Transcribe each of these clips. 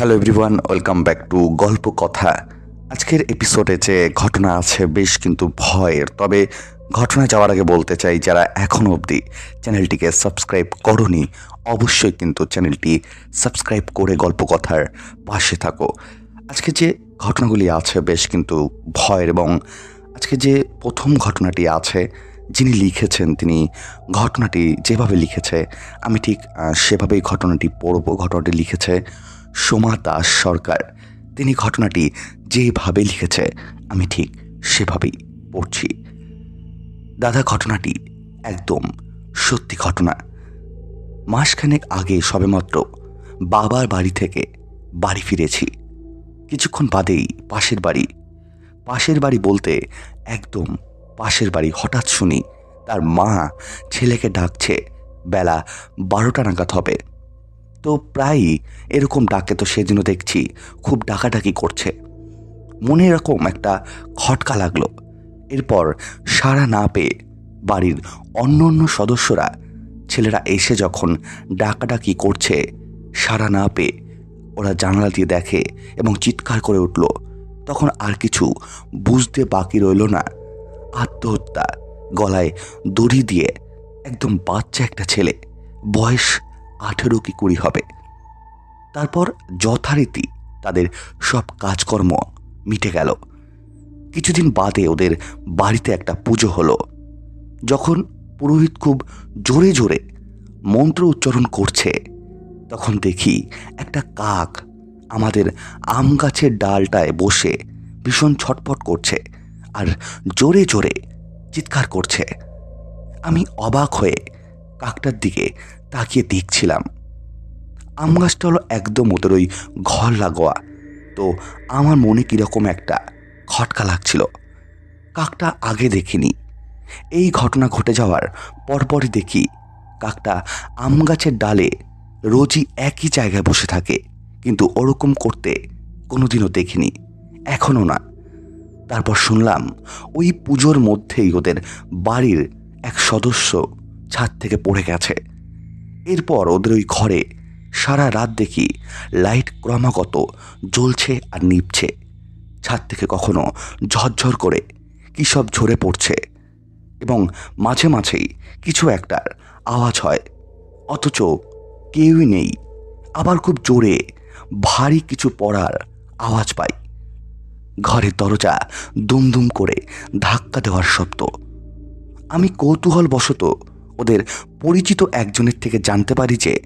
Hello everyone welcome back to Golpo Kotha. আজকের এপিসোডে যে ঘটনা আছে, বেশ কিন্তু ভয়ের। তবে ঘটনা যাওয়ার আগে বলতে চাই, যারা এখনও অবধি চ্যানেলটিকে সাবস্ক্রাইব করনি, অবশ্যই কিন্তু চ্যানেলটি সাবস্ক্রাইব করে গল্প কথার পাশে থাকো। আজকে যে ঘটনাগুলি আছে, বেশ কিন্তু ভয়ের এবং আজকে যে প্রথম ঘটনাটি আছে, যিনি লিখেছেন, তিনি ঘটনাটি যেভাবে লিখেছে, আমি ঠিক সেভাবেই ঘটনাটি পড়ব, ঘটনাটি লিখেছে। সোমা দাস সরকার। তিনি ঘটনাটি যেভাবে লিখেছে, আমি ঠিক সেভাবেই পড়ছি। দাদা, ঘটনাটি একদম সত্যি ঘটনা। মাসখানেক আগে সবেমাত্র বাবার বাড়ি থেকে বাড়ি ফিরেছি। কিছুক্ষণ বাদেই পাশের বাড়ি। পাশের বাড়ি বলতে একদম পাশের বাড়ি। হঠাৎ শুনি তার মা ছেলেকে ডাকছে। বেলা বারোটা নাগাদ হবে। তো প্রায়ই এরকম ডাকে তো সেদিনও দেখছি, খুব ডাকাডাকি করছে। মনে এরকম একটা খটকা লাগল। এরপর সাড়া না পেয়ে বাড়ির অন্য অন্য সদস্যরা, ছেলেরা এসে যখন ডাকাডাকি করছে, সাড়া না পেয়ে ওরা জানালা দিয়ে দেখে এবং চিৎকার করে উঠল। তখন আর কিছু বুঝতে বাকি রইল না। আত্মহত্যা, গলায় দড়ি দিয়ে একদম বাচ্চা একটা ছেলে, বয়স আঠেরো কি কুড়ি হবে। তারপর যথারীতি তাদের সব কাজকর্ম মিটে গেল। কিছুদিন বাদে ওদের বাড়িতে একটা পুজো হলো। যখন পুরোহিত খুব জোরে জোরে মন্ত্র উচ্চারণ করছে, তখন দেখি একটা কাক আমাদের আম গাছের ডালটায় বসে ভীষণ ছটপট করছে আর জোরে জোরে চিৎকার করছে। আমি অবাক হয়ে কাকটার দিকে তাকিয়ে দেখছিলাম। আম গাছটা হলো একদম ওদের ওই ঘর লাগোয়া। তো আমার মনে কীরকম একটা খটকা লাগছিল। কাকটা আগে দেখিনি। এই ঘটনা ঘটে যাওয়ার পরপরই দেখি কাকটা আম গাছের ডালে রোজই একই জায়গায় বসে থাকে। কিন্তু ওরকম করতে কোনোদিনও দেখিনি। এখনও না তারপর শুনলাম ওই পুজোর মধ্যেই ওদের বাড়ির এক সদস্য ছাদ থেকে পড়ে গেছে। এরপর ওদের ওই ঘরে সারা রাত দেখি লাইট ক্রমাগত জ্বলছে আর নিভছে। ছাদ থেকে কখনো ঝরঝর করে কী সব ঝরে পড়ছে। এবং মাঝে মাঝেই কিছু একটার আওয়াজ হয়। অথচ কেউই নেই। আবার খুব জোরে ভারী কিছু পড়ার আওয়াজ পাই। ঘরের দরজা দুমদুম করে ধাক্কা দেওয়ার শব্দ। আমি কৌতূহল বশত ওদের পরিচিত একজনের থেকে জানতে পারি যে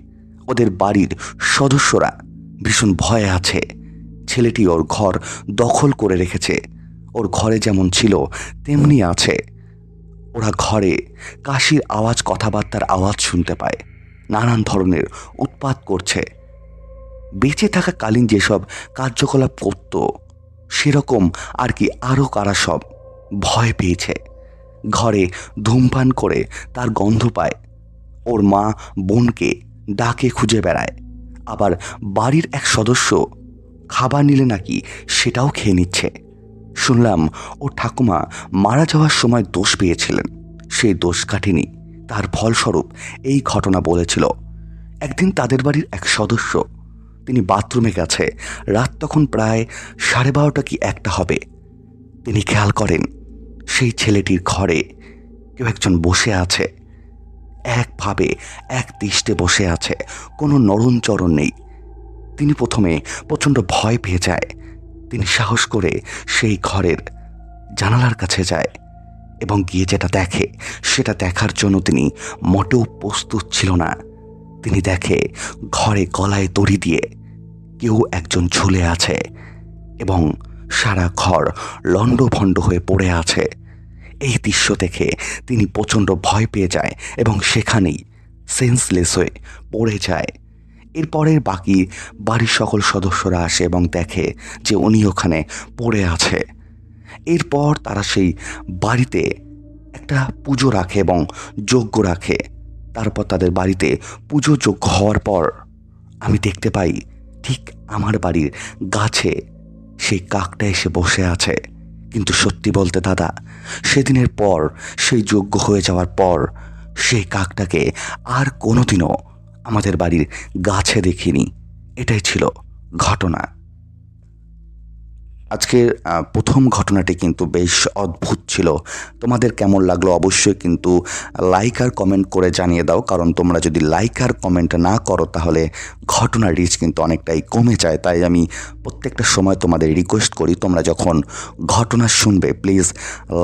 ওদের বাড়ির সদস্যরা ভীষণ ভয়ে আছে। ছেলেটি ওর ঘর দখল করে রেখেছে। ওর ঘরে যেমন ছিল, তেমনি আছে। ওরা ঘরে কাশির আওয়াজ, কথাবার্তার আওয়াজ শুনতে পায়। নানান ধরনের উৎপাত করছে। বেঁচে থাকা কালীন যেসব কার্যকলাপ করত, সেরকম আর কি আরও কারা সব ভয় পেয়েছে। ঘরে ধূমপান করে তার গন্ধ পায়। ওর মা বোনকে ডাকে খুঁজে বেড়ায়। আবার বাড়ির এক সদস্য, খাবার নিলে নাকি সেটাও খেয়ে নিচ্ছে। শুনলাম ও ঠাকুমা মারা যাওয়ার সময় দোষ পেয়েছিলেন। সেই দোষ কাটেনি। তার ফলস্বরূপ এই ঘটনা বলেছিল। একদিন তাদের বাড়ির এক সদস্য, তিনি বাথরুমে গেছে। রাত তখন প্রায় সাড়ে বারোটা কি একটা হবে। তিনি খেয়াল করেন সেই ছেলেটির ঘরে কেউ একজন বসে আছে। একভাবে এক দৃষ্টে বসে আছে। কোনো নরণচরণ নেই। তিনি প্রথমে প্রচণ্ড ভয় পেয়ে যায়। তিনি সাহস করে সেই ঘরের জানালার কাছে যায় এবং গিয়ে যেটা দেখে, সেটা দেখার জন্য তিনি মোটেও প্রস্তুত ছিল না। তিনি দেখে ঘরে গলায় দড়ি দিয়ে কেউ একজন ঝুলে আছে এবং সারা ঘর লণ্ডভণ্ড হয়ে পড়ে আছে। এই দৃশ্য দেখে তিনি প্রচণ্ড ভয় পেয়ে যায় এবং সেখানেই সেন্সলেস হয়ে পড়ে যায়। এরপরের বাকি বাড়ির সকল সদস্যরা আসে এবং দেখে যে উনি ওখানে পড়ে আছে। এরপর তারা সেই বাড়িতে একটা পুজো রাখে এবং যজ্ঞ রাখে। তারপর তাদের বাড়িতে পুজো যজ্ঞ হওয়ার পর আমি দেখতে পাই, ঠিক আমার বাড়ির গাছে সেই কাকটা এসে বসে আছে। কিন্তু সত্যি বলতে দাদা, সেদিনের পর, সেই যজ্ঞ হয়ে যাওয়ার পর, সেই কাকটাকে আর কোনোদিনও আমাদের বাড়ির গাছে দেখিনি। এটাই ছিল ঘটনা। আজকের প্রথম ঘটনাটি কিন্তু বেশ অদ্ভুত ছিল। তোমাদের কেমন লাগল অবশ্যই কিন্তু লাইক আর কমেন্ট করে জানিয়ে দাও, কারণ তোমরা যদি লাইক আর কমেন্ট না করো, তাহলে ঘটনার রিচ কিন্তু অনেকটাই কমে যায়। তাই আমি প্রত্যেকটা সময় তোমাদের রিকোয়েস্ট করি, তোমরা যখন ঘটনা শুনবে প্লিজ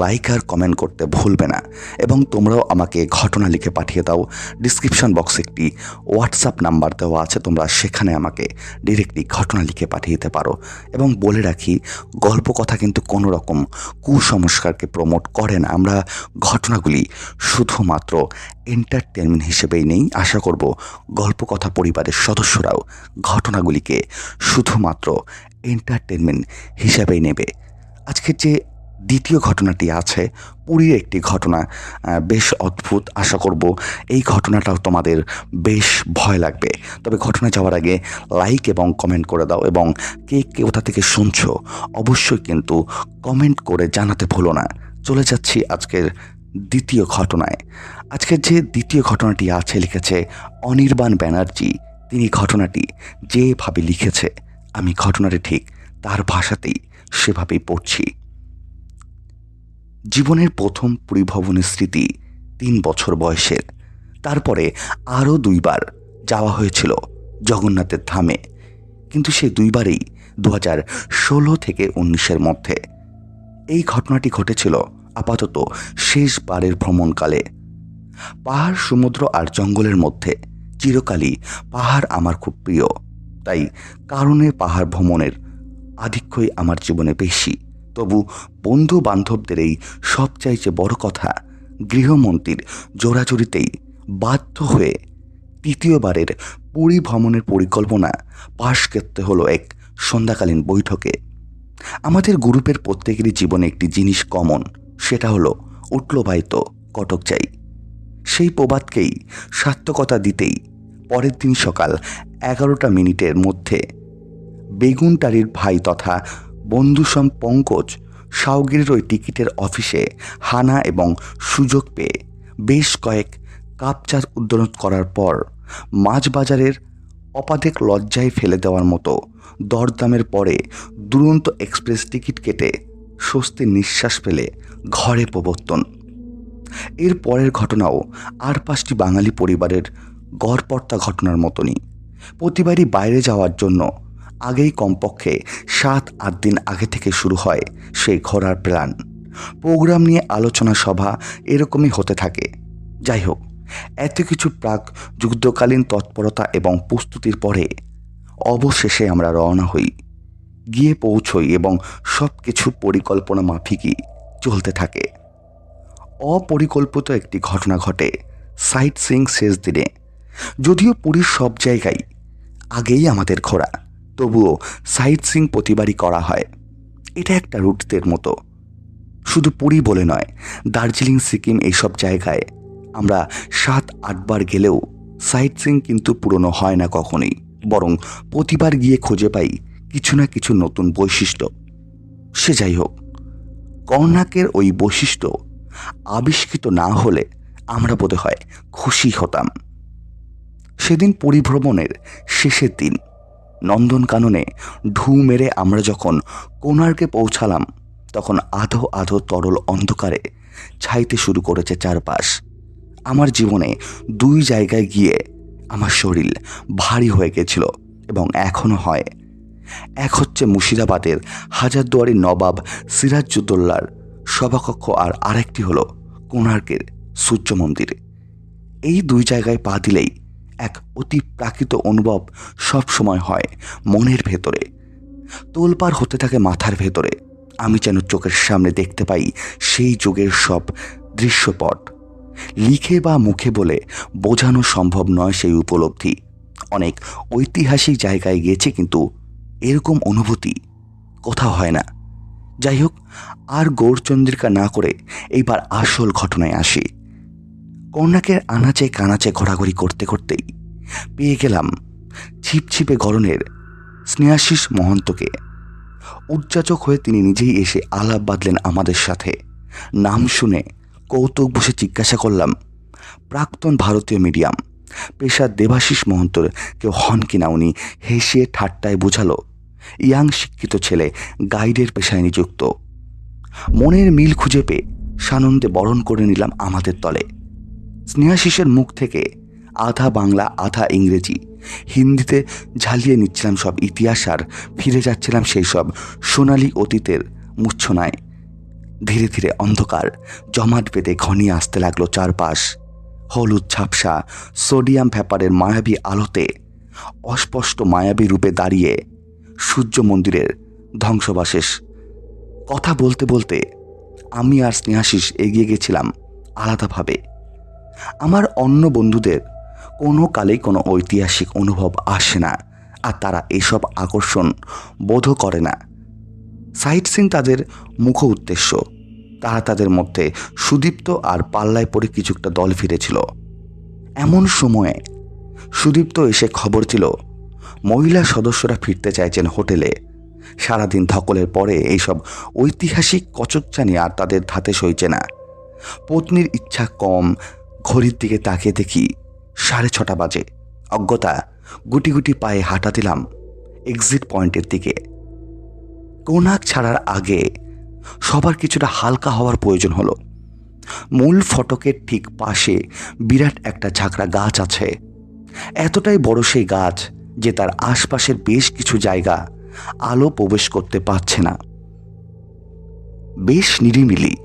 লাইক আর কমেন্ট করতে ভুলবে না। এবং তোমরাও আমাকে ঘটনা লিখে পাঠিয়ে দাও। ডিসক্রিপশন বক্সে একটি হোয়াটসঅ্যাপ নাম্বার দেওয়া আছে, তোমরা সেখানে আমাকে ডিরেক্টলি ঘটনা লিখে পাঠিয়ে দিতে পারো। এবং বলে রাখি, গল্প কথা কিন্তু কোনো রকম কুসংস্কারকে প্রমোট করে না। আমরা ঘটনাগুলি শুধুমাত্র এন্টারটেনমেন্ট হিসেবেই নেই। আশা করব, গল্প কথা পরিবারের সদস্যরাও ঘটনাগুলিকে শুধুমাত্র এন্টারটেনমেন্ট হিসাবেই নেবে। আজকের যে দ্বিতীয় ঘটনাটি আছে, পুরীর একটি ঘটনা বেশ অদ্ভুত, আশা করব এই ঘটনাটাও তোমাদের বেশ ভয় লাগবে। তবে ঘটনা যাওয়ার আগে লাইক এবং কমেন্ট করে দাও এবং কে কে কোথা থেকে শুনছো অবশ্যই কিন্তু কমেন্ট করে জানাতে ভুলো না। চলে যাচ্ছি আজকের দ্বিতীয় ঘটনায়। আজকের যে দ্বিতীয় ঘটনাটি আছে, লিখেছে অনির্বাণ ব্যানার্জি। তিনি ঘটনাটি যেভাবে লিখেছে আমি ঘটনাটি ঠিক তার ভাষাতেই সেভাবেই পড়ছি। জীবনের প্রথম পরিভ্রমণের স্মৃতি তিন বছর বয়সের। তারপরে আরও দুইবার যাওয়া হয়েছিল জগন্নাথের ধামে। কিন্তু সেই দুইবারেই দু হাজার ষোলো থেকে উনিশের মধ্যে। এই ঘটনাটি ঘটেছিল আপাতত শেষবারের ভ্রমণকালে। পাহাড়, সমুদ্র আর জঙ্গলের মধ্যে চিরকালই পাহাড় আমার খুব প্রিয়। তাই কারণে পাহাড় ভ্রমণের আধিক্যই আমার জীবনে বেশি। তবু বন্ধু বান্ধবদের এই সবচাইতে বড় কথা, গৃহমন্ত্রীর জোরাজুরিতেই বাধ্য হয়ে তৃতীয়বারের পুরী ভ্রমণের পরিকল্পনা পাশ করতে হলো এক সন্ধ্যাকালীন বৈঠকে। আমাদের গ্রুপের প্রত্যেকেরই জীবনে একটি জিনিস কমন, সেটা হলো উঠল বাইতো কটক চাই। সেই প্রবাদকেই সার্থকতা দিতেই পরের দিন সকাল এগারোটা মিনিটের মধ্যে। বেগুনটারির ভাই তথা বন্ধুসম পঙ্কজ সাউগিরির ওই টিকিটের অফিসে হানা এবং সুযোগ পেয়ে বেশ কয়েক কাপ চা করার পর মাছ বাজারের অপাদেক লজ্জায় ফেলে দেওয়ার মতো দরদামের পরে দুরন্ত এক্সপ্রেস টিকিট কেটে স্বস্তির নিঃশ্বাস ফেলে ঘরে প্রবর্তন। এর পরের ঘটনাও আর পাঁচটি বাঙালি পরিবারের গড়পর্তা ঘটনার মতনই। প্রতিবারই বাইরে যাওয়ার জন্য। আগেই কমপক্ষে সাত, আট দিন আগে থেকে শুরু হয় সেই ঘোরার প্ল্যান। প্রোগ্রাম নিয়ে আলোচনা সভা এরকমই হতে থাকে। যাই হোক, এত কিছু প্রাক যুদ্ধকালীন তৎপরতা এবং প্রস্তুতির পরে অবশেষে আমরা রওনা হই। গিয়ে পৌঁছই এবং সব কিছু পরিকল্পনা মাফিকই চলতে থাকে। অপরিকল্পিত একটি ঘটনা ঘটে সাইট সিং শেষ দিনে। যদিও পুরীর সব জায়গায় আগেই আমাদের ঘোরা তবুও সাইট সিং প্রতিবারই করা হয়। এটা একটা রুটদের মতো। শুধু পুরী বলে নয়, দার্জিলিং, সিকিম এইসব জায়গায় আমরা সাত আটবার গেলেও সাইট সিং কিন্তু পুরনো হয় না কখনোই। বরং প্রতিবার গিয়ে খুঁজে পাই কিছু না কিছু নতুন বৈশিষ্ট্য। সে যাই হোক, কর্ণাকের ওই বৈশিষ্ট্য আবিষ্কৃত না হলে আমরা বোধ হয় খুশি হতাম। সেদিন পরিভ্রমণের শেষের দিন। নন্দনকাননে ঢু মেরে আমরা যখন কোণার্কে পৌঁছালাম, তখন আধো আধো তরল অন্ধকারে ছাইতে শুরু করেছে চারপাশ। আমার জীবনে দুই জায়গায় গিয়ে আমার শরীর ভারী হয়ে গেছিল এবং এখনও হয়। এক হচ্ছে মুর্শিদাবাদের হাজারদুয়ারি নবাব সিরাজুদ্দৌলার সভাকক্ষ আর আরেকটি হলো কোণার্কের সূর্য মন্দির। এই দুই জায়গায় পা দিলেই এক অতি প্রাকৃত অনুভব সব সময় হয় মনের ভেতরে। তোলপার হতে থাকে মাথার ভেতরে। আমি যেন চোখের সামনে দেখতে পাই সেই যুগের সব দৃশ্যপট। লিখে বা মুখে বলে বোঝানো সম্ভব নয় সেই উপলব্ধি। অনেক ঐতিহাসিক জায়গায় গিয়েছে কিন্তু এরকম অনুভূতি কোথাও হয় না। যাই হোক, আর গৌরচন্দ্রিকা না করে এইবার আসল ঘটনায় আসি। কন্যাকের আনাচে কানাচে ঘোরাঘুরি করতে করতেই পেয়ে গেলাম ছিপছিপে গরনের স্নেহাশিস মহন্তকে। উজ্জাচক হয়ে তিনি নিজেই এসে আলাপ বাঁধলেন আমাদের সাথে। নাম শুনে কৌতুক বসে জিজ্ঞাসা করলাম, প্রাক্তন ভারতীয় মিডিয়াম, পেশার দেবাশিস মহন্তর কেউ হন কিনা উনি? হেসে ঠাট্টায় বোঝালো, ইয়াং শিক্ষিত ছেলে, গাইডের পেশায় নিযুক্ত। মনের মিল খুঁজে পেয়ে সানন্দে বরণ করে নিলাম আমাদের দলে। স্নেহাশিসের মুখ থেকে আধা বাংলা, আধা ইংরেজি। হিন্দিতে ঝালিয়ে নিচ্ছিলাম সব ইতিহাস আর ফিরে যাচ্ছিলাম সেই সব সোনালি অতীতের মূর্ছনায় ধীরে ধীরে অন্ধকার, জমাট বেঁধে ঘনিয়ে আসতে লাগল চারপাশ। হলুদ ঝাপসা, সোডিয়াম ভ্যাপারের মায়াবী আলোতে, অস্পষ্ট মায়াবী রূপে দাঁড়িয়ে সূর্য মন্দিরের ধ্বংসবাশেষ। কথা বলতে বলতে আমি আর স্নেহাশিস এগিয়ে গেছিলাম আলাদাভাবে। আমার অন্য বন্ধুদের কোনো কালেই কোনো ঐতিহাসিক অনুভব আসে না, আর তারা এসব আকর্ষণ বোধও করে না। সাইট সিন তাদের মুখ উদ্দেশ্য। তারা তাদের মধ্যে সুদীপ্ত আর পাল্লায় পড়ে কিছুটা দল ফিরেছিল। এমন সময়ে সুদীপ্ত এসে খবর ছিল মহিলা সদস্যরা ফিরতে চাইছেন হোটেলে। সারাদিন ধকলের পরে এইসব ঐতিহাসিক কচকচানি আর তাদের ধাতে সইছে না। পত্নীর ইচ্ছা কম ঘড়ির দিকে তাকিয়ে দেখি সাড়ে ছটা বাজে। অজ্ঞতা, গুটি গুটি পায়ে হাঁটা দিলাম এক্সিট পয়েন্টের দিকে। কোনাক ছাড়ার আগে সবার কিছুটা হালকা হওয়ার প্রয়োজন হলো। মূল ফটকের ঠিক পাশে বিরাট একটা ঝাঁকড়া গাছ আছে। এতটাই বড় সেই গাছ যে তার আশপাশের বেশ কিছু জায়গা আলো প্রবেশ করতে পারছে না। বেশ নিরিমিলি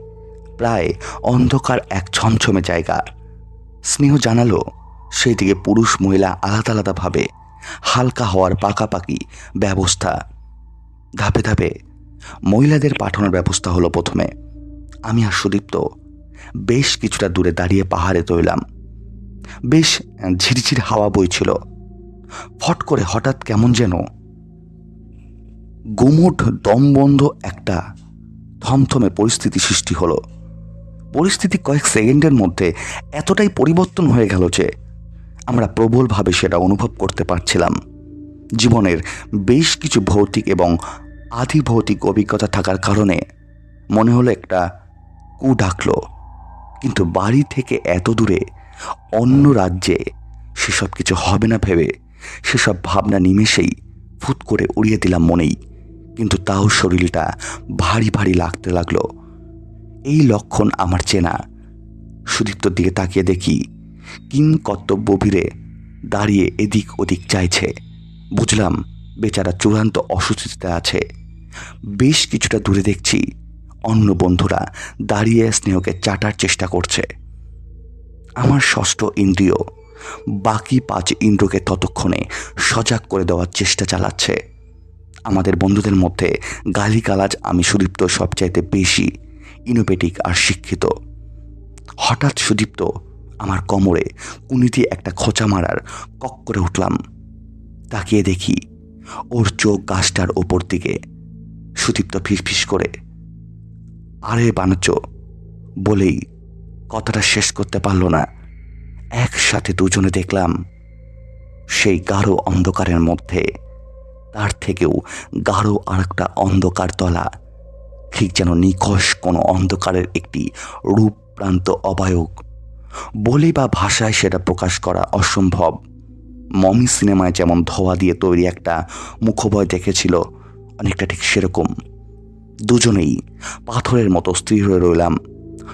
প্রায় অন্ধকার এক ছমছমে জায়গা। স্নেহ জানালো সেই দিকে পুরুষ মহিলা আলাদা আলাদাভাবে হালকা হওয়ার পাকাপাকি ব্যবস্থা। ধাপে ধাপে মহিলাদের পাঠানোর ব্যবস্থা হলো প্রথমে। আমি আর সুদীপ্ত বেশ কিছুটা দূরে দাঁড়িয়ে পাহাড়ে তৈলাম। বেশ ঝিরঝির হাওয়া বইছিল। ফট করে হঠাৎ কেমন যেন গুমোট দমবন্ধ একটা থমথমে পরিস্থিতি সৃষ্টি হলো। পরিস্থিতি কয়েক সেকেন্ডের মধ্যে এতটাই পরিবর্তন হয়ে গেল যে আমরা প্রবলভাবে সেটা অনুভব করতে পারছিলাম। জীবনের বেশ কিছু ভৌতিক এবং আধি ভৌতিক অভিজ্ঞতা থাকার কারণে মনে হলো একটা কু ডাকলো। কিন্তু বাড়ি থেকে এত দূরে অন্য রাজ্যে সেসব কিছু হবে না ভেবে সেসব ভাবনা নিমেষেই ফুট করে উড়িয়ে দিলাম মনেই। কিন্তু তাও শরীরটা ভারী ভারী লাগতে লাগল। এই লক্ষণ আমার চেনা। সুদীপ্তর দিকে তাকিয়ে দেখি কিং কর্তব্য ভিড়ে দাঁড়িয়ে এদিক ওদিক চাইছে। বুঝলাম বেচারা চূড়ান্ত অসুস্থিতে আছে। বেশ কিছুটা দূরে দেখছি অন্য বন্ধুরা দাঁড়িয়ে স্নেহকে চাটার চেষ্টা করছে। আমার ষষ্ঠ ইন্দ্রিয় বাকি পাঁচ ইন্দ্রকে ততক্ষণে সজাগ করে দেওয়ার চেষ্টা চালাচ্ছে। আমাদের বন্ধুদের মধ্যে গালিগালাজ আমি সুদীপ্ত সবচাইতে বেশি ইনোভেটিক আর শিক্ষিত। হঠাৎ সুদীপ্ত আমার কোমরে কুনি দিয়ে একটা খোঁচা মারার কক করে উঠলাম। তাকিয়ে দেখি ওর চোখ গাছটার ওপর দিকে। সুদীপ্ত ফিসফিস করে, আরে বাণিজ্য, বলেই কথাটা শেষ করতে পারল না। একসাথে দুজনে দেখলাম সেই গাঢ় অন্ধকারের মধ্যে, তার থেকেও গাঢ় আর একটা অন্ধকার তলা ঠিক যেন নিকষ কোনো অন্ধকারের একটি রূপপ্রান্ত অবায়ক। বলে বা ভাষায় সেটা প্রকাশ করা অসম্ভব। মমি সিনেমায় যেমন ধোয়া দিয়ে তৈরি একটা মুখভয় দেখেছিল, অনেকটা ঠিক সেরকম। দুজনেই পাথরের মতো স্থির হয়ে রইলাম।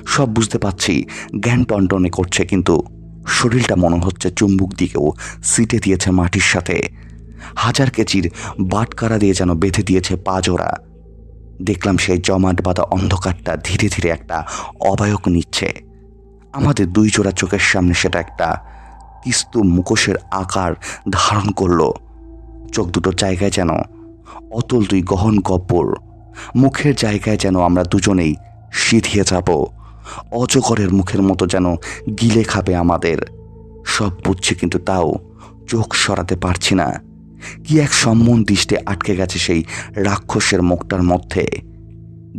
সব বুঝতে পারছি জ্ঞান টনটনে করছে, কিন্তু শরীরটা মনে হচ্ছে চুম্বুক দিকেও সিটে দিয়েছে মাটির সাথে। হাজার কেজির বাটকারা দিয়ে যেন বেঁধে দিয়েছে পাজোড়া দেখলাম সেই জমাট বাঁধা অন্ধকারটা ধীরে ধীরে একটা অবায়ক নিচ্ছে। আমাদের দুই জোড়া চোখের সামনে সেটা একটা কিস্তু মুখোশের আকার ধারণ করল। চোখ দুটো জায়গায় যেন অতল দুই গহন গব্বর মুখের জায়গায় যেন আমরা দুজনেই সিধিয়ে যাব। অজগরের মুখের মতো যেন গিলে খাবে আমাদের। সব বুঝছি কিন্তু তাও চোখ সরাতে পারছি না। কি এক সম্মন দৃষ্টে আটকে গেছে সেই রাক্ষসের মুখটার মধ্যে।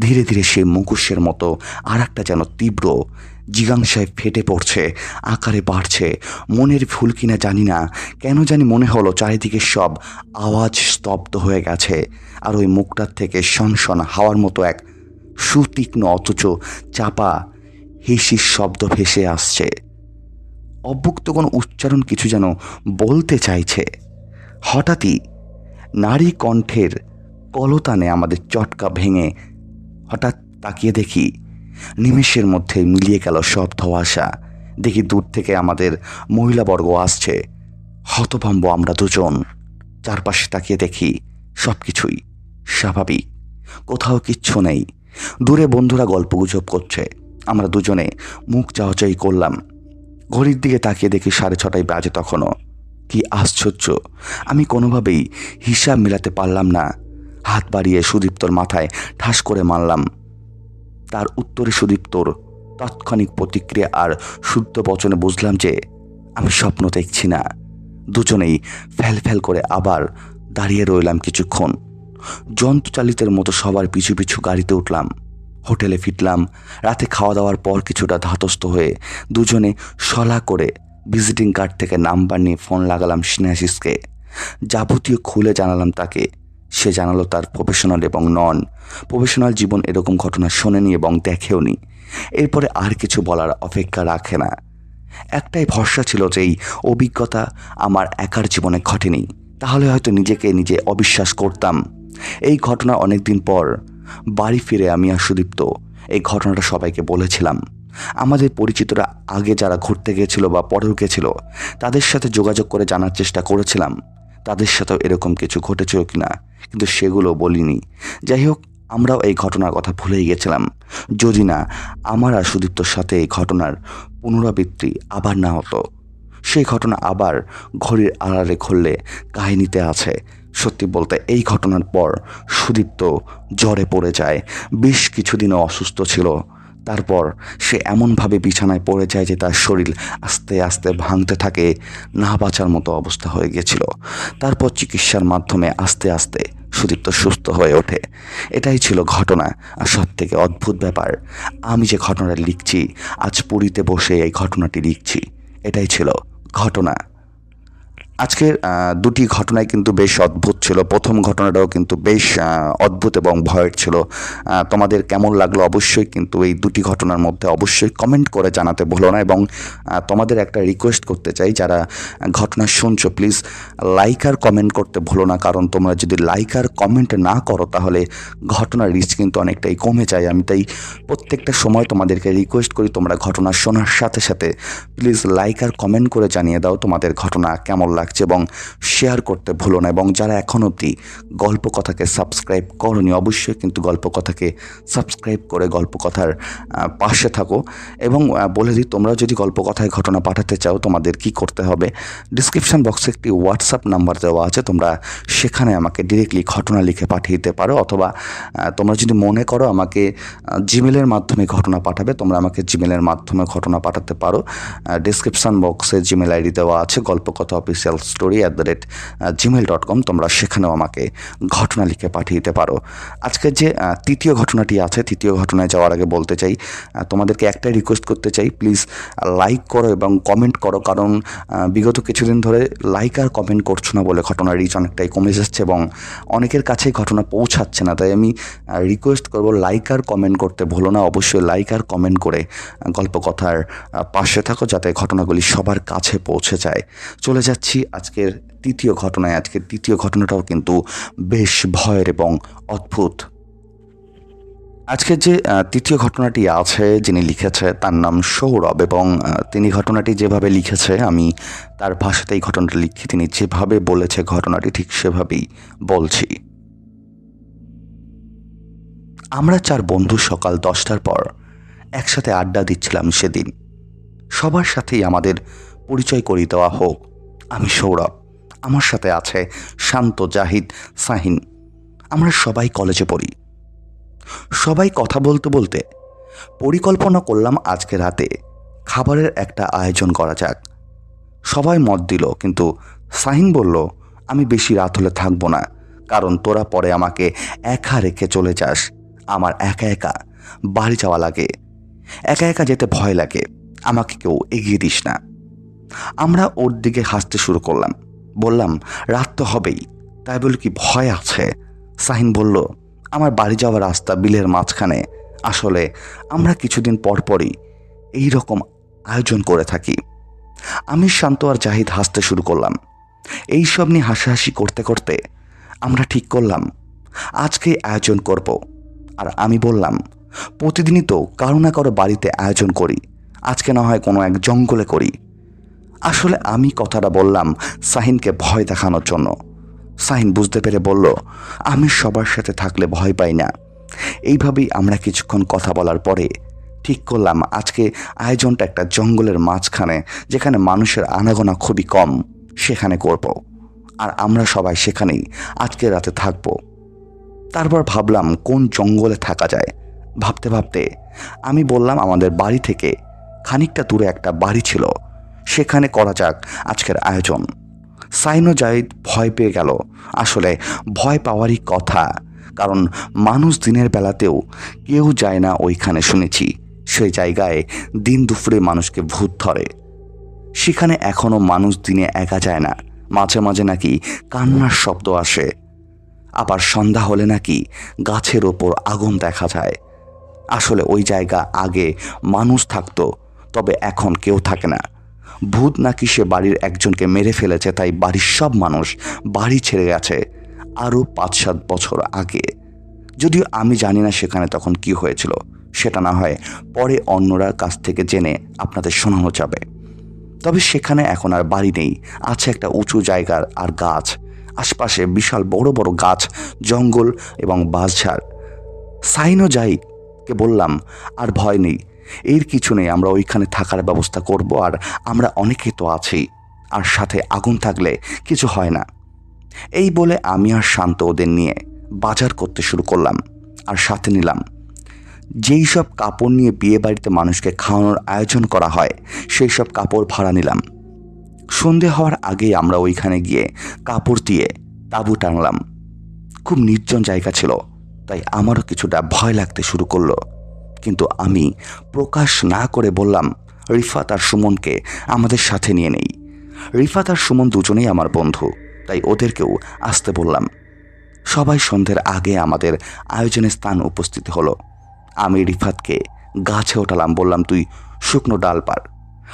ধীরে ধীরে সেই মুখোশের মতো আর একটা যেন তীব্র জিজ্ঞাসায় ফেটে পড়ছে, আকারে বাড়ছে। মনের ভুল কিনা জানি না, কেন জানি মনে হলো চারিদিকে সব আওয়াজ স্তব্ধ হয়ে গেছে আর ওই মুখটার থেকে সনসন হাওয়ার মতো এক সুতীক্ষ্ণ অথচ চাপা হিসির শব্দ ভেসে আসছে। অভুক্ত কোনো উচ্চারণ কিছু যেন বলতে চাইছে। হঠাৎই নারী কণ্ঠের কলতানে আমাদের চটকা ভেঙে হঠাৎ তাকিয়ে দেখি নিমেষের মধ্যে মিলিয়ে গেল সব ধোয়াশা। দেখি দূর থেকে আমাদের মহিলাবর্গ আসছে। হতভম্ব আমরা দুজন। চারপাশে তাকিয়ে দেখি সব কিছুই স্বাভাবিক। কোথাও কিচ্ছু নেই। দূরে বন্ধুরা গল্প গুজব করছে। আমরা দুজনে মুখ চাওয়াচাই করলাম। ঘড়ির দিকে তাকিয়ে দেখি সাড়ে ছটায় বাজে তখনও। কি আশ্চর্য। আমি কোনোভাবেই হিসাব মেলাতে পারলাম না। হাত বাড়িয়ে সুদীপ্তর মাথায় ঠাস করে মারলাম। তার উত্তরে সুদীপ্তর তাৎক্ষণিক প্রতিক্রিয়া আর শুদ্ধ বচনে বুঝলাম যে, আমি স্বপ্ন দেখছি না। দুজনেই ফ্যাল ফ্যাল করে আবার দাঁড়িয়ে রইলাম কিছুক্ষণ। যন্ত্রচালিতের মতো সবার পিছু পিছু গাড়িতে উঠলাম। হোটেলে ফিরলাম। রাতে খাওয়া দাওয়ার পর কিছুটা ধাতস্থ হয়ে দুজনে সলা করে ভিজিটিং কার্ড থেকে নাম্বার নিয়ে ফোন লাগালাম স্নেহাশিসকে যাবতীয় খুলে জানালাম তাকে। সে জানালো তার প্রফেশনাল এবং নন। প্রফেশনাল জীবন এরকম ঘটনা শোনেনি এবং দেখেওনি। এরপরে আর কিছু বলার অপেক্ষা রাখে না। একটাই ভরসা ছিল যে এই অভিজ্ঞতা আমার একার জীবনে ঘটেনি। তাহলে হয়তো নিজেকে নিজে অবিশ্বাস করতাম। এই ঘটনা অনেকদিন পর বাড়ি ফিরে আমি আর সুদীপ্ত এই ঘটনাটা সবাইকে বলেছিলাম। আমাদের পরিচিতরা আগে যারা ঘুরতে গিয়েছিল বা পরেও গেছিল, তাদের সাথে যোগাযোগ করে জানার চেষ্টা করেছিলাম। তাদের সাথেও এরকম কিছু ঘটেছিল কিনা, কিন্তু সেগুলো বলিনি। যাই হোক, আমরাও এই ঘটনার কথা ভুলেই গেছিলাম। যদি না, আমার আর সুদীপ্তর সাথে এই ঘটনার পুনরাবৃত্তি আবার না হতো। সেই ঘটনা আবার ঘড়ির আড়ালে খুললে কাহিনীতে আছে। সত্যি বলতে, এই ঘটনার পর সুদীপ্ত জ্বরে পড়ে যায়, বেশ কিছুদিনও অসুস্থ ছিল। তারপর সে এমনভাবে বিছানায় পড়ে যায় যে তার শরীর আস্তে আস্তে ভাঙতে থাকে, না বাঁচার মতো অবস্থা হয়ে গিয়েছিল। তারপর চিকিৎসার মাধ্যমে আস্তে আস্তে সুদীপ্ত সুস্থ হয়ে ওঠে। এটাই ছিল ঘটনা আর সব থেকে অদ্ভুত ব্যাপার। আমি যে ঘটনাটা লিখছি, আজ পুরীতে বসে এই ঘটনাটি লিখছি। এটাই ছিল ঘটনা। আজকের দুটি ঘটনাই কিন্তু বেশ অদ্ভুত ছিল। প্রথম ঘটনাটাও কিন্তু বেশ অদ্ভুত এবং ভয়ের ছিল। তোমাদের কেমন লাগল অবশ্যই কিন্তু এই দুটি ঘটনার মধ্যে অবশ্যই কমেন্ট করে জানাতে ভুলো না এবং তোমাদের একটা রিকোয়েস্ট করতে চাই যারা ঘটনা শুনছো প্লিজ লাইক আর কমেন্ট করতে ভুলো না। কারণ তোমরা যদি লাইক আর কমেন্ট না করো, তাহলে ঘটনার রিচ কিন্তু অনেকটাই কমে যায়। আমি তাই প্রত্যেকটা সময় তোমাদেরকে রিকোয়েস্ট করি তোমরা ঘটনা শোনার সাথে সাথে প্লিজ লাইক আর কমেন্ট করে জানিয়ে দাও তোমাদের ঘটনা কেমন লাগছে। এবং শেয়ার করতে ভুলো না এবং যারা এখন অবধি গল্প কথাকে সাবস্ক্রাইব করনি, অবশ্যই কিন্তু গল্প কথাকে সাবস্ক্রাইব করে গল্প কথার পাশে থাকো এবং বলে দিই, তোমরা যদি গল্প কথায় ঘটনা পাঠাতে চাও, তোমাদের কি করতে হবে? ডিসক্রিপশন বক্সে একটি হোয়াটসঅ্যাপ নাম্বার দেওয়া আছে, তোমরা সেখানে আমাকে ডিরেক্টলি ঘটনা লিখে পাঠিয়ে দিতে পারো অথবা তোমরা যদি মনে করো আমাকে জিমেলের মাধ্যমে ঘটনা পাঠাবে, তোমরা আমাকে জিমেলের মাধ্যমে ঘটনা পাঠাতে পারো। ডিসক্রিপশন বক্সে জিমেল আইডি দেওয়া আছে Golpokotha official story at the rate Gmail dot com তোমরা সেখানেও আমাকে ঘটনা লিখে পাঠিয়ে দিতে পারো। আজকের যে তৃতীয় ঘটনাটি আছে, তৃতীয় ঘটনায় যাওয়ার আগে বলতে চাই তোমাদেরকে একটাই রিকোয়েস্ট করতে চাই প্লিজ লাইক করো এবং কমেন্ট করো, কারণ বিগত কিছুদিন ধরে লাইক আর কমেন্ট করছ না বলে ঘটনার রিচ অনেকটাই কমে যাচ্ছে এবং অনেকের কাছে ঘটনা পৌঁছাচ্ছে না। তাই আমি রিকোয়েস্ট করব লাইক আর কমেন্ট করতে ভুলো না। অবশ্যই লাইক আর কমেন্ট করে গল্প কথার পাশে থাকো যাতে ঘটনাগুলি সবার কাছে পৌঁছে যায়। চলে যাচ্ছি আজকের তৃতীয় ঘটনায়, আজকের তৃতীয় ঘটনাটাও কিন্তু বেশ ভয়ের এবং অদ্ভুত। আজকের যে তৃতীয় ঘটনাটি আছে, যিনি লিখেছে, তার নাম সৌরভ এবং তিনি ঘটনাটি যেভাবে লিখেছে, আমি তার ভাষাতেই ঘটনাটি লিখি, তিনি যেভাবে বলেছে ঘটনাটি, ঠিক সেভাবেই বলছি। আমরা চার বন্ধু সকাল দশটার পর একসাথে আড্ডা দিচ্ছিলাম সেদিন। সবার সাথেই আমাদের পরিচয় করিয়ে দেওয়া হোক আমি সৌরভ। আমার সাথে আছে শান্ত, জাহিদ, সাহিন। আমরা সবাই কলেজে পড়ি। সবাই কথা বলতে বলতে পরিকল্পনা করলাম আজকে রাতে খাবারের একটা আয়োজন করা যাক। সবাই মত দিল, কিন্তু সাহিন বলল, আমি বেশি রাত হলে থাকব না, কারণ তোরা পরে আমাকে একা রেখে চলে যাস। আমার একা একা বাড়ি যাওয়া লাগে। একা একা যেতে ভয় লাগে। আমাকে কেউ এগিয়ে দিস না। আমরা ওর দিকে হাসতে শুরু করলাম। বললাম, রাত তো হবেই। তাই বলে কি ভয় আছে? সাহিন বলল, আমার বাড়ি যাওয়ার রাস্তা বিলের মাঝখানে। আসলে আমরা কিছুদিন পরপরই এই রকম আয়োজন করে থাকি। আমি শান্ত আর জাহিদ হাসতে শুরু করলাম। এই সব নিয়ে হাসাহাসি করতে করতে আমরা ঠিক করলাম, আজকে আয়োজন করব। আর আমি বললাম, প্রতিদিনই তো কারও না কারও বাড়িতে আয়োজন করি। আজকে না হয় কোনো এক জঙ্গলে করি। আসলে আমি কথাটা বললাম সাহিনকে ভয় দেখানোর জন্য। সাহিন বুঝতে পেরে বলল, আমি সবার সাথে থাকলে ভয় পাই না। এইভাবেই আমরা কিছুক্ষণ কথা বলার পরে ঠিক করলাম, আজকে আয়োজনটা একটা জঙ্গলের মাঝখানে, যেখানে মানুষের আনাগোনা খুবই কম, সেখানে করব। আর আমরা সবাই সেখানেই আজকে রাতে থাকব। তারপর ভাবলাম কোন জঙ্গলে থাকা যায়। ভাবতে ভাবতে আমি বললাম আমাদের বাড়ি থেকে খানিকটা দূরে একটা বাড়ি ছিল সেখানে করা যাক আজকের আয়োজন। সাইনো জাহিদ ভয় পেয়ে গেল। আসলে ভয় পাওয়ারই কথা, কারণ মানুষ দিনের বেলাতেও কেউ যায় না ওইখানে শুনেছি। সেই জায়গায় দিন দুপুরে মানুষকে ভূত ধরে। সেখানে এখনও মানুষ দিনে একা যায় না। মাঝে মাঝে নাকি কান্নার শব্দ আসে। আবার সন্ধ্যা হলে নাকি গাছের ওপর আগুন দেখা যায়। আসলে ওই জায়গা আগে মানুষ থাকতো, তবে এখন কেউ থাকে না। ভূত নাকি সে বাড়ির একজনকে মেরে ফেলেছে, তাই বাড়ির সব মানুষ বাড়ি ছেড়ে গেছে আরও পাঁচ সাত বছর আগে। যদিও আমি জানি না সেখানে তখন কি হয়েছিল, সেটা না হয় পরে অন্যরা কাছ থেকে জেনে আপনাদের শোনানো যাবে। তবে সেখানে এখন আর বাড়ি নেই, আছে একটা উঁচু জায়গার আর গাছ, আশপাশে বিশাল বড় বড় গাছ, জঙ্গল এবং বাঁশঝাড়। সাইনও যাই, কে বললাম, আর ভয় নেই। এর কিছু নেই, আমরা ওইখানে থাকার ব্যবস্থা করব আর আমরা অনেকে তো আছি আর সাথে আগুন থাকলে কিছু হয় না। এই বলে আমি আর শান্ত ওদের নিয়ে বাজার করতে শুরু করলাম আর সাথে নিলাম। যেই সব কাপড় নিয়ে বিয়ে বাড়িতে মানুষকে খাওয়ানোর আয়োজন করা হয়, সেই সব কাপড় ভাড়া নিলাম। সন্ধে হওয়ার আগেই আমরা ওইখানে গিয়ে কাপড় দিয়ে তাঁবু টানলাম। খুব নির্জন জায়গা ছিল, তাই আমারও কিছুটা ভয় লাগতে শুরু করল। কিন্তু আমি প্রকাশ না করে বললাম, রিফাত আর সুমনকে আমাদের সাথে নিয়ে নেই। রিফাত আর সুমন দুজনেই আমার বন্ধু, তাই ওদেরকেও আসতে বললাম। সবাই সন্ধ্যের আগে আমাদের আয়োজনে স্থান উপস্থিত হলো। আমি রিফাতকে গাছে ওঠালাম, বললাম, তুই শুকনো ডাল পার।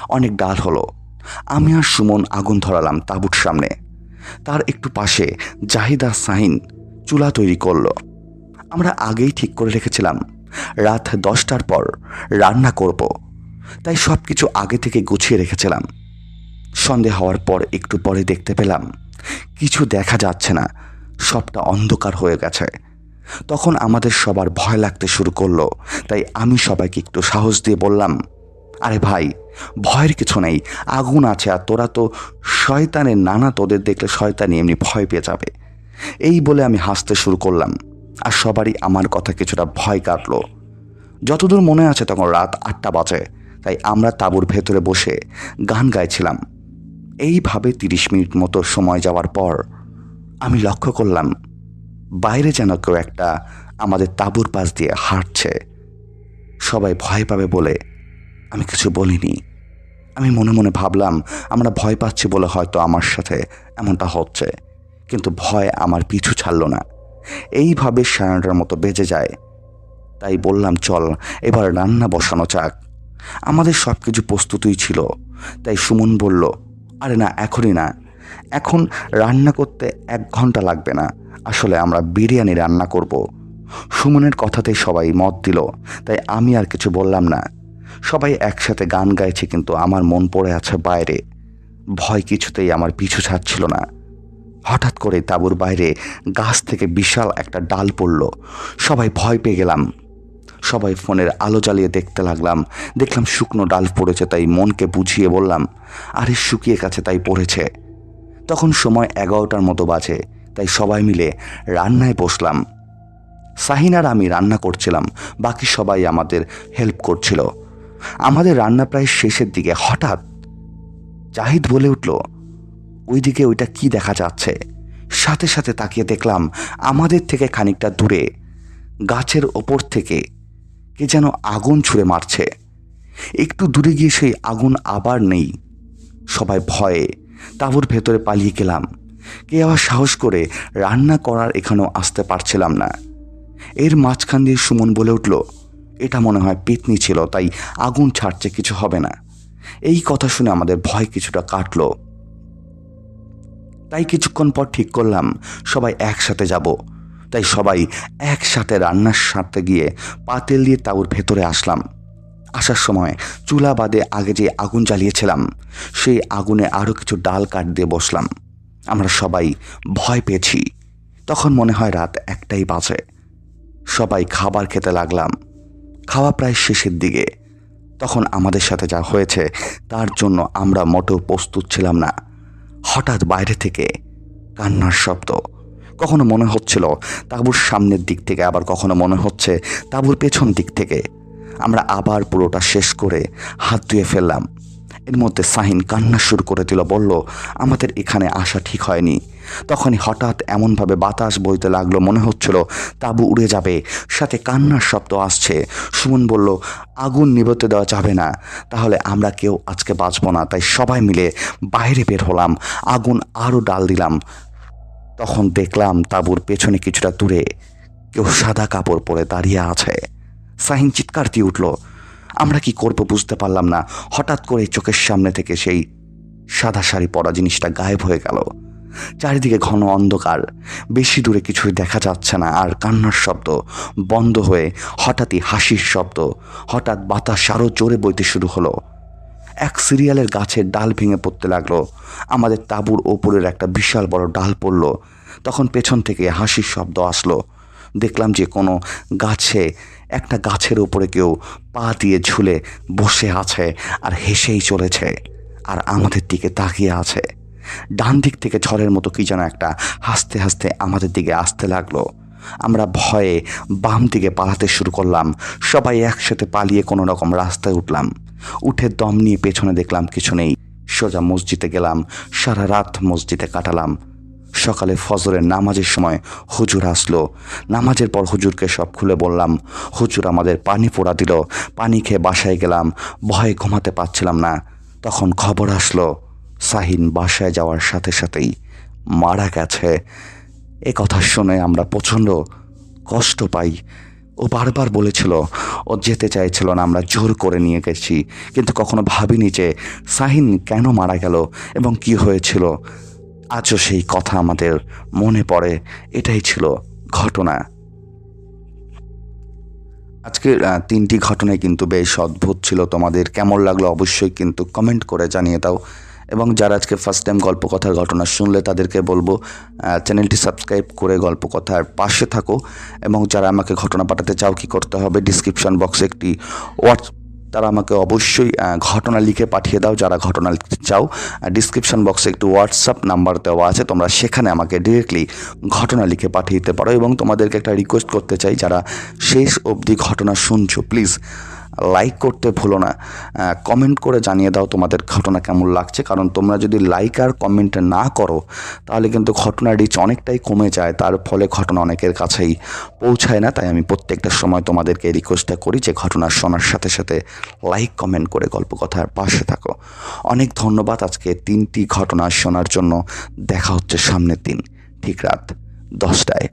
অনেক ডাল হলো। আমি আর সুমন আগুন ধরালাম তাঁবুর সামনে। তার একটু পাশে জাহিদা সাহিন চুলা তৈরি করল। আমরা আগেই ঠিক করে রেখেছিলাম। রাত দশটার পর রান্না করব। তাই সব কিছু আগে থেকে গুছিয়ে রেখেছিলাম। সন্ধে হওয়ার পর একটু পরে দেখতে পেলাম, কিছু দেখা যাচ্ছে না, সবটা অন্ধকার হয়ে গেছে। তখন আমাদের সবার ভয় লাগতে শুরু করল, তাই আমি সবাইকে একটু সাহস দিয়ে বললাম, আরে ভাই, ভয়ের কিছু নেই, আগুন আছে আর তোরা তো শয়তানের নানা তোদের দেখলে শয়তানি এমনি ভয় পেয়ে যাবে। এই বলে আমি হাসতে শুরু করলাম। আর সবারই আমার কথা কিছুটা ভয় কাটলো। যতদূর মনে আছে তখন রাত আটটা বাজে, তাই আমরা তাঁবুর ভেতরে বসে গান গাইছিলাম। এইভাবে তিরিশ মিনিট মতো সময় যাওয়ার পর আমি লক্ষ্য করলাম, বাইরে যেন কেউ একটা আমাদের তাঁবুর পাশ দিয়ে হাঁটছে। সবাই ভয় পাবে বলে আমি কিছু বলিনি। আমি মনে মনে ভাবলাম, আমরা ভয় পাচ্ছি বলে হয়তো আমার সাথে এমনটা হচ্ছে, কিন্তু ভয় আমার পিছু ছাড়ল না। এইভাবে সাড়ে মতো বেজে যায়। তাই বললাম, চল, এবার রান্না বসানো যাক। আমাদের সব কিছু প্রস্তুতই ছিল। তাই সুমন বলল, আরে না, এখনই না। এখন রান্না করতে এক ঘণ্টা লাগবে না। আসলে আমরা বিরিয়ানি রান্না করব। সুমনের কথাতেই সবাই মত দিল। তাই আমি আর কিছু বললাম না। সবাই একসাথে গান গাইছে, কিন্তু আমার মন পড়ে আছে বাইরে। ভয় কিছুতেই আমার পিছু ছাড়ছিল না। হঠাৎ করে তাঁবুর বাইরে গাছ থেকে বিশাল একটা ডাল পড়ল। সবাই ভয় পেয়ে গেলাম। সবাই ফোনের আলো জ্বালিয়ে দেখতে লাগলাম। দেখলাম শুকনো ডাল পড়েছে, তাই মনকে বুঝিয়ে বললাম, আরে, শুকিয়ে কাছে তাই পড়েছে। তখন সময় এগারোটার মতো বাজে, তাই সবাই মিলে রান্নায় বসলাম। সাহিন আর আমি রান্না করছিলাম, বাকি সবাই আমাদের হেল্প করছিল। আমাদের রান্না প্রায় শেষের দিকে, হঠাৎ জাহিদ বলে উঠল ওইদিকে ওইটা কি দেখা যাচ্ছে? সাথে সাথে তাকিয়ে দেখলাম আমাদের থেকে খানিকটা দূরে, গাছের ওপর থেকে, কে যেন আগুন ছুঁড়ে মারছে। একটু দূরে গিয়ে সেই আগুন আবার নেই। সবাই ভয়ে তাঁবুর ভেতরে পালিয়ে গেলাম। কে আবার সাহস করে রান্না করার এখানেও আসতে পারছিলাম না। এর মাঝখান দিয়ে সুমন বলে উঠল, এটা মনে হয় পেতনি ছিল, তাই আগুন ছাড়ছে, কিছু হবে না। এই কথা শুনে আমাদের ভয় কিছুটা কাটলো। তাই কিছুক্ষণ পর ঠিক করলাম, সবাই একসাথে যাব। তাই সবাই একসাথে রান্নার সারতে গিয়ে পাতেল দিয়ে তাবুর ভেতরে আসলাম। আসার সময় চুলা বাদে আগে যে আগুন জ্বালিয়েছিলাম, সেই আগুনে আরও কিছু ডাল কাঠ দিয়ে বসলাম। আমরা সবাই ভয় পেয়েছি। তখন মনে হয় রাত একটাই বাজে। সবাই খাবার খেতে লাগলাম। খাওয়া প্রায় শেষের দিকে। তখন আমাদের সাথে যা হয়েছে, তার জন্য আমরা মোটেও প্রস্তুত ছিলাম না। হঠাৎ বাইরে থেকে কান্নার শব্দ। কখনো মনে হচ্ছিল তাঁবুর সামনের দিক থেকে, আবার কখনো মনে হচ্ছে তাঁবুর পেছন দিক থেকে। আমরা আবার পুরোটা শেষ করে হাত ধুয়ে ফেললাম। এর মধ্যে সাহিন কান্না শুরু করে দিল, বলল, আমাদের এখানে আসা ঠিক হয়নি। তখনই হঠাৎ এমনভাবে বাতাস বইতে লাগল, মনে হচ্ছিল তাবু উড়ে যাবে, সাথে কান্নার শব্দ আসছে। সুমন বলল, আগুন নিবতে দেওয়া যাবে না, তাহলে আমরা কেউ আজকে বাঁচবো না। তাই সবাই মিলে বাইরে বের হলাম, আগুন আরও ডাল দিলাম। তখন দেখলাম তাঁবুর পেছনে কিছুটা দূরে কেউ সাদা কাপড় পরে দাঁড়িয়ে আছে। সাহিন চিৎকার দিয়ে উঠল, আমরা কি করব বুঝতে পারলাম না। হঠাৎ করে চোখের সামনে থেকে সেই সাদা শাড়ি পরা জিনিসটা গায়েব হয়ে গেল। চারিদিকে ঘন অন্ধকার। বেশি দূরে কিছুই দেখা যাচ্ছে না আর কান্নার শব্দ বন্ধ হয়ে হঠাৎই হাসির শব্দ। হঠাৎ বাতাস আরও জোরে বইতে শুরু হলো। এক সিরিয়ালের গাছের ডাল ভেঙে পড়তে লাগল। আমাদের তাঁবুর ওপরের একটা বিশাল বড় ডাল পড়ল। তখন পেছন থেকে হাসির শব্দ আসলো। দেখলাম যে কোনো গাছে, একটা গাছের ওপরে কেউ পা দিয়ে ঝুলে বসে আছে আর হেসেই চলেছে। আর আমাদের দিকে তাকিয়ে আছে। ডান দিক থেকে ঝড়ের মতো কি যেন একটা হাসতে হাসতে আমাদের দিকে আসতে লাগল। আমরা ভয়ে বাম দিকে পালাতে শুরু করলাম। সবাই একসাথে পালিয়ে কোনো রকম রাস্তায় উঠলাম। উঠে দম নিয়ে পেছনে দেখলাম কিছু নেই। সোজা মসজিদে গেলাম, সারা রাত মসজিদে কাটালাম। সকালে ফজরের নামাজের সময় হুজুর আসলো। নামাজের পর হুজুরকে সব খুলে বললাম, হুজুর আমাদের পানি পোড়া দিল। পানি খেয়ে বাসায় গেলাম। ভয়ে ঘুমাতে পারছিলাম না। তখন খবর আসলো সাহিন বাসায় যাওয়ার সাথে সাথেই মারা গেছে। এ কথা শুনে আমরা প্রচণ্ড কষ্ট পাই। ও বারবার বলেছিল, ও যেতে চাইছিল না, আমরা জোর করে নিয়ে গেছি। কিন্তু কখনো ভাবিনি যে সাহিন কেন মারা গেল এবং কি হয়েছিল। আজও সেই কথা আমাদের মনে পড়ে, এটাই ছিল ঘটনা। আজকের তিনটি ঘটনায় কিন্তু বেশ অদ্ভুত ছিল। তোমাদের কেমন লাগল অবশ্যই কিন্তু কমেন্ট করে জানিয়ে দাও। এবং যারা আজকে ফার্স্ট টাইম গল্প কথার ঘটনা শুনলে তাদেরকে বলব চ্যানেলটি সাবস্ক্রাইব করে গল্প কথার পাশে থাকো এবং যারা আমাকে ঘটনা পাঠাতে চাও কি করতে হবে ডিসক্রিপশন বক্সে একটি হোয়াটস তারা আমাকে অবশ্যই ঘটনা লিখে পাঠিয়ে দাও যারা ঘটনা লিখতে চাও। ডিসক্রিপশন বক্সে একটু হোয়াটসঅ্যাপ নাম্বার দেওয়া আছে, তোমরা সেখানে আমাকে ডিরেক্টলি ঘটনা লিখে পাঠিয়ে দিতে পারো এবং তোমাদেরকে একটা রিকোয়েস্ট করতে চাই, যারা শেষ অবধি ঘটনা শুনছো প্লিজ লাইক করতে ভুলো না। কমেন্ট করে জানিয়ে দাও তোমাদের ঘটনা কেমন লাগছে। কারণ তোমরা যদি লাইক আর কমেন্ট না করো, তাহলে কিন্তু ঘটনার রিচ অনেকটাই কমে যায়। তার ফলে ঘটনা অনেকের কাছেই পৌঁছায় না। তাই আমি প্রত্যেকটা সময় তোমাদেরকে রিকোয়েস্টটা করি যে ঘটনা শোনার সাথে সাথে লাইক কমেন্ট করে গল্প কথার পাশে থাকো। অনেক ধন্যবাদ। আজকে তিনটি ঘটনা শোনার জন্য দেখা হচ্ছে সামনের দিন, ঠিক রাত দশটায়।